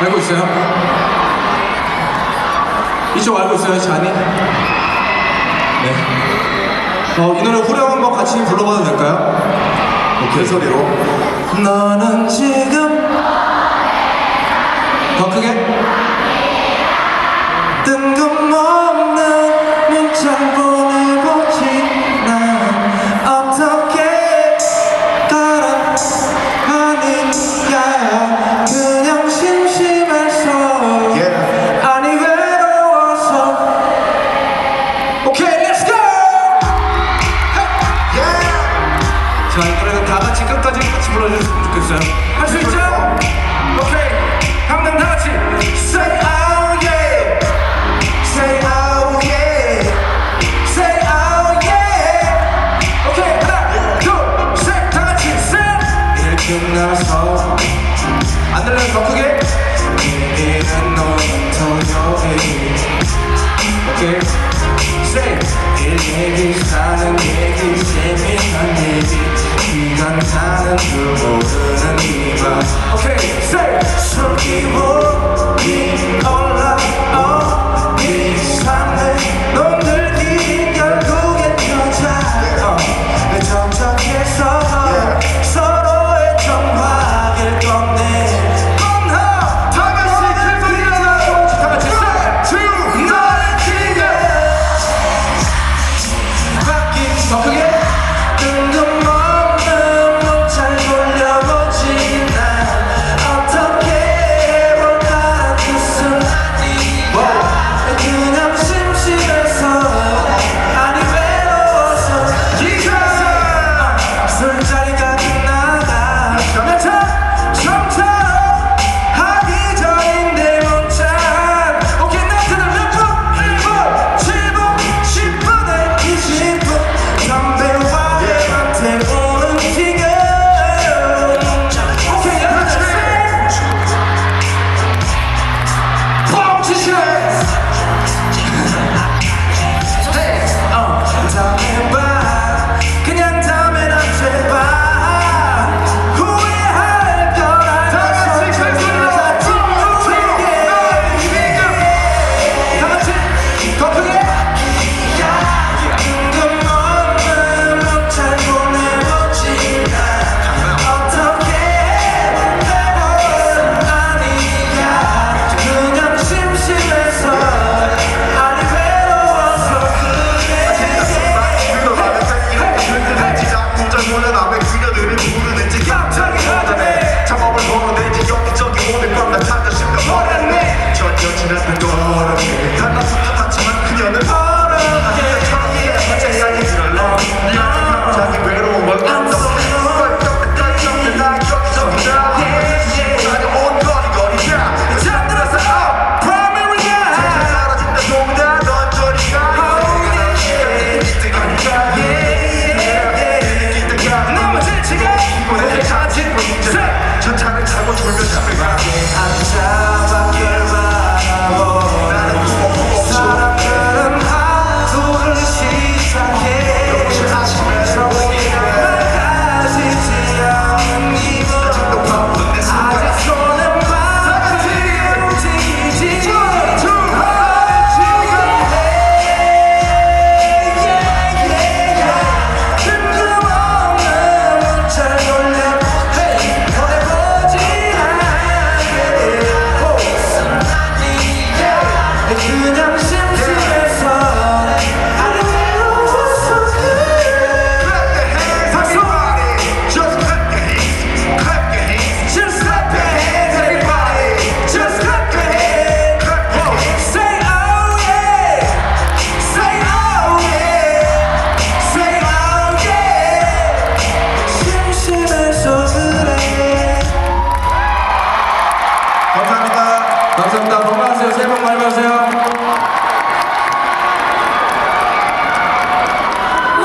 알고 있어요? 이쪽 알고 있어요, 자니? 네. 어, 이 노래 후렴 한번 같이 불러봐도 될까요? 뭐 오케이. 소리로. 나는 지금 더 크게? 오케이 렛츠 고! 자 이번에는 다 같이 끝까지 같이 불러주셨으면 좋겠어요 할 수 있죠? 才能自保。 감사합니다. 감사합니다. 건강하세요. 새해 복 많이 받으세요.